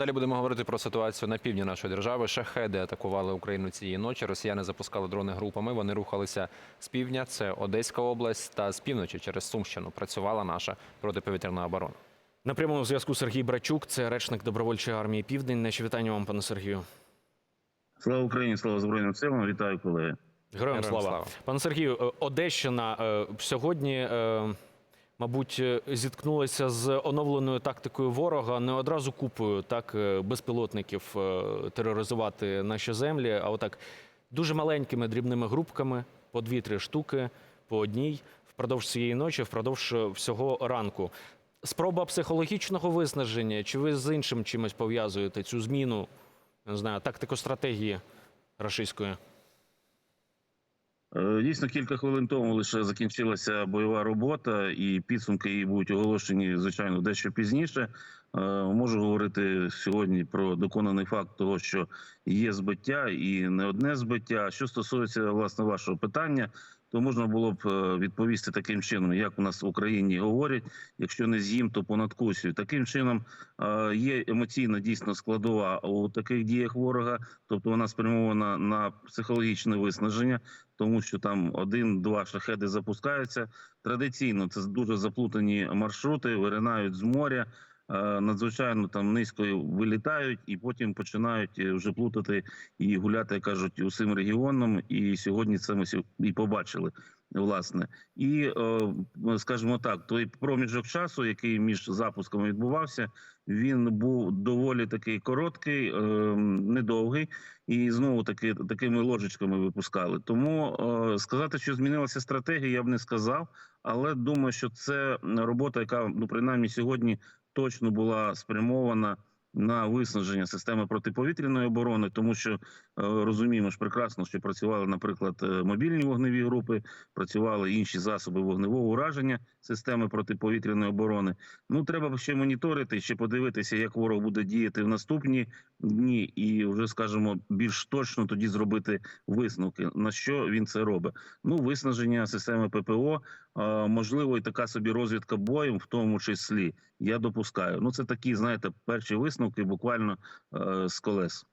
Далі будемо говорити про ситуацію на півдні нашої держави. Шахеди атакували Україну цієї ночі. Росіяни запускали дрони групами. Вони рухалися з півдня. Це Одеська область та з півночі через Сумщину. Працювала наша протиповітряна оборона. На прямому зв'язку Сергій Брачук, це речник добровольчої армії Південь. Наші вітання вам, пане Сергію. Слава Україні, слава Збройним силам. Вітаю, колеги. Героям Героям слава. слава. Пане Сергію, е, Одещина е, сьогодні, е, мабуть, е, зіткнулася з оновленою тактикою ворога не одразу купою так е, безпілотників е, тероризувати наші землі, а отак дуже маленькими дрібними групками по дві-три штуки по одній впродовж цієї ночі, впродовж всього ранку. Спроба психологічного виснаження, чи ви з іншим чимось пов'язуєте цю зміну, не знаю, тактико-стратегії рашистської? Е, Дійсно, кілька хвилин тому лише закінчилася бойова робота, і підсумки її будуть оголошені, звичайно, дещо пізніше. Е, Можу говорити сьогодні про доконаний факт того, що є збиття і не одне збиття. Що стосується власне вашого питання, то можна було б е, відповісти таким чином, як у нас в Україні говорять: якщо не з'їм, то понад косію. Таким чином е, є емоційна дійсно складова у таких діях ворога, тобто вона спрямована на психологічне виснаження, тому що там один-два шахеди запускаються. Традиційно це дуже заплутані маршрути, виринають з моря. Е, Надзвичайно там низько вилітають і потім починають е, вже плутати і гуляти, кажуть, усім регіоном. І сьогодні це ми і побачили. Власне, і е, скажімо так, той проміжок часу, який між запусками відбувався, він був доволі такий короткий, недовгий, і знову таки такими ложечками випускали. Тому сказати, що змінилася стратегія, я б не сказав. Але думаю, що це робота, яка ну принаймні сьогодні точно була спрямована на виснаження системи протиповітряної оборони, тому що е, розуміємо ж прекрасно, що працювали, наприклад, е, мобільні вогневі групи, працювали інші засоби вогневого ураження системи протиповітряної оборони. Ну треба ще моніторити, ще подивитися, як ворог буде діяти в наступні дні, і вже скажімо, більш точно тоді зробити висновки, на що він це робить. Ну, виснаження системи ППО, можливо, і така собі розвідка боєм, в тому числі. Я допускаю. Ну, це такі, знаєте, перші висновки буквально е, з колес.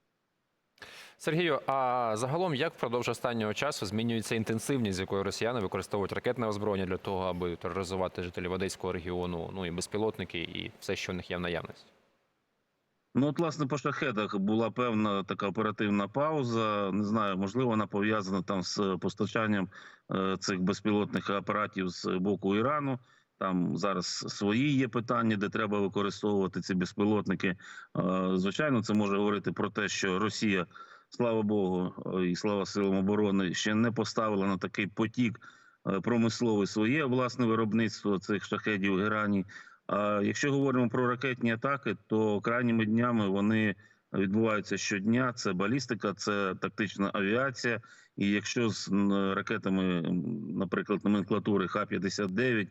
Сергію, а загалом як впродовж останнього часу змінюється інтенсивність, з якою росіяни використовують ракетне озброєння для того, аби тероризувати жителів Одеського регіону, ну і безпілотники, і все, що в них є в наявності? Ну, от, власне, по шахедах була певна така оперативна пауза. Не знаю, можливо, вона пов'язана там з постачанням е, цих безпілотних апаратів з боку Ірану. Там зараз свої є питання, де треба використовувати ці безпілотники. Е, Звичайно, це може говорити про те, що Росія, слава Богу, е, і слава силам оборони, ще не поставила на такий потік промисловий своє власне виробництво цих шахедів Ірані. Якщо говоримо про ракетні атаки, то крайніми днями вони відбуваються щодня. Це балістика, це тактична авіація. І якщо з ракетами, наприклад, номенклатури Х-59 е,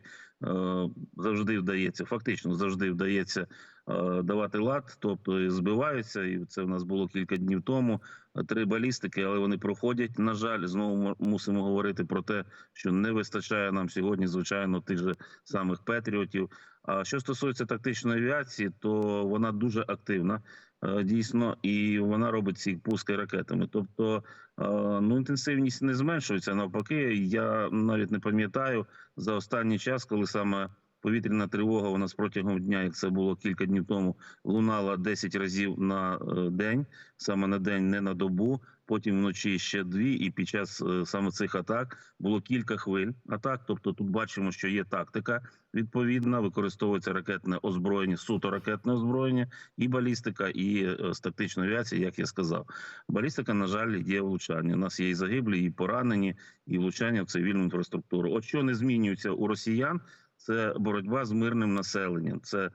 завжди вдається, фактично завжди вдається е, давати лад, тобто і збиваються, і це в нас було кілька днів тому. Три балістики, але вони проходять. На жаль, знову мусимо говорити про те, що не вистачає нам сьогодні, звичайно, тих же самих патріотів. А що стосується тактичної авіації, то вона дуже активна, е, дійсно, і вона робить ці пуски ракетами. Тобто, е, ну інтенсивність не зменшується. Навпаки, я навіть не пам'ятаю за останній час, коли саме повітряна тривога у нас протягом дня, як це було кілька днів тому, лунала 10 разів на е, день, саме на день, не на добу. Потім вночі ще дві, і під час е, саме цих атак було кілька хвиль атак. Тобто, тут бачимо, що є тактика відповідна, використовується ракетне озброєння, суто ракетне озброєння, і балістика, і е, з тактичної авіації, як я сказав. Балістика, на жаль, є влучання. У нас є і загиблі, і поранені, і влучання в цивільну інфраструктуру. От що не змінюється у росіян, це боротьба з мирним населенням. Це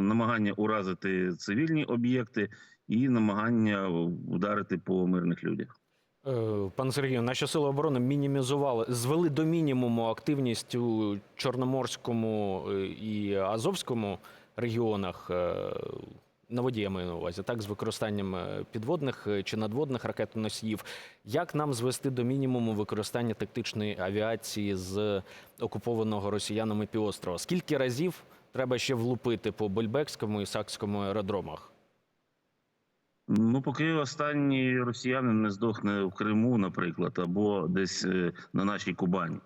намагання уразити цивільні об'єкти і намагання вдарити по мирних людях. Е, Пане Сергію, наші сили оборони мінімізували, звели до мінімуму активність у Чорноморському е, і Азовському регіонах. На воді я маю на увазі, так, з використанням е, підводних е, чи надводних ракетоносіїв. Як нам звести до мінімуму використання тактичної авіації з окупованого росіянами півострова? Скільки разів треба ще влупити по Больбекському і Сакському аеродромах? Ну, поки останній росіянин не здохне в Криму, наприклад, або десь е, на нашій Кубані.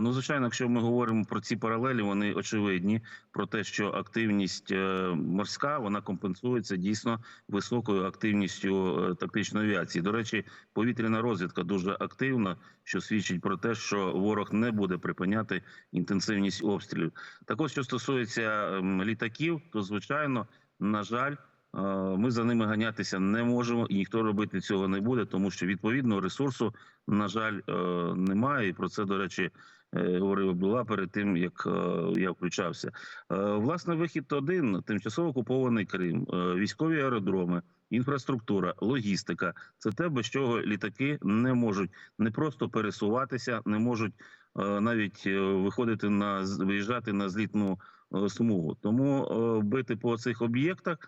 Ну, звичайно, якщо ми говоримо про ці паралелі, вони очевидні про те, що активність е, морська вона компенсується дійсно високою активністю е, тактичної авіації. До речі, повітряна розвідка дуже активна, що свідчить про те, що ворог не буде припиняти інтенсивність обстрілів. Так от, що стосується ем, літаків, то звичайно, на жаль. Е, Ми за ними ганятися не можемо, і ніхто робити цього не буде, тому що відповідного ресурсу, на жаль, е, немає. І про це, до речі, е, говорив Абдула перед тим, як я включався. Власне, вихід один: тимчасово окупований Крим, військові аеродроми, інфраструктура, логістика це те, без чого літаки не можуть не просто пересуватися, не можуть навіть виходити на виїжджати на злітну смугу. Тому бити по цих об'єктах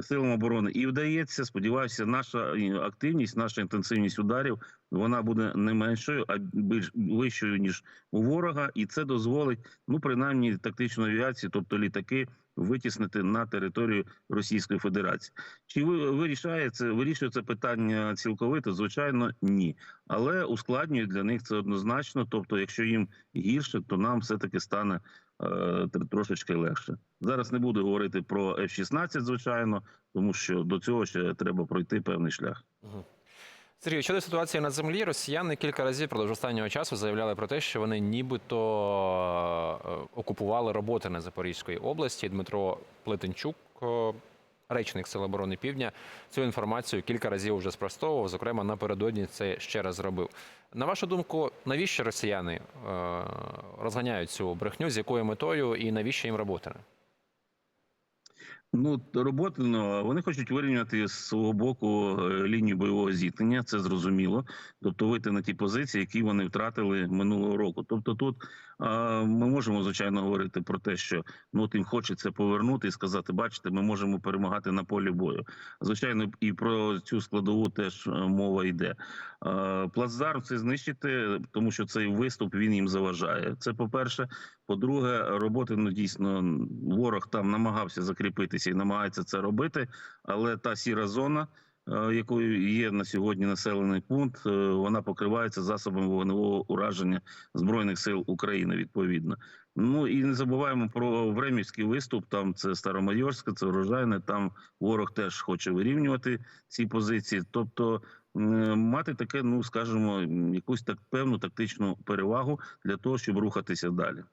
силам оборони і вдається. Сподіваюся, наша активність, наша інтенсивність ударів вона буде не меншою, а більш вищою ніж у ворога, і це дозволить ну принаймні тактичну авіацію, тобто літаки. Витіснити на територію Російської Федерації, чи ви вирішає це вирішує це питання цілковито? Звичайно, ні, але ускладнює для них це однозначно. Тобто, якщо їм гірше, то нам все таки стане е, трошечки легше. Зараз не буду говорити про F-16, звичайно, тому що до цього ще треба пройти певний шлях. Сергій, щодо ситуації на землі, росіяни кілька разів продовж останнього часу заявляли про те, що вони нібито е, окупували роботи на Запорізької області. Дмитро Плетенчук, е, речник Сил оборони Півдня, цю інформацію кілька разів вже спростовував. Зокрема, напередодні це ще раз зробив. На вашу думку, навіщо росіяни е, розганяють цю брехню, з якою метою і навіщо їм роботи? Ну, роботи ну, вони хочуть вирівняти з свого боку е, лінію бойового зіткнення, це зрозуміло. Тобто вийти на ті позиції, які вони втратили минулого року. Тобто, тут ми можемо звичайно говорити про те, що ну от їм хочеться повернути і сказати: бачите, ми можемо перемагати на полі бою. Звичайно, і про цю складову теж е, мова йде. А, Плацдарм це знищити, тому що цей виступ він їм заважає. Це по перше. По-друге, роботи ну дійсно ворог там намагався закріпитися і намагається це робити, але та сіра зона, е, якою є на сьогодні населений пункт, е, вона покривається засобами вогневого ураження збройних сил України. Відповідно, ну і не забуваємо про Времівський виступ. Там це Старомайорське, це врожайне. Там ворог теж хоче вирівнювати ці позиції. Тобто е, мати таке, ну скажімо, якусь так певну тактичну перевагу для того, щоб рухатися далі.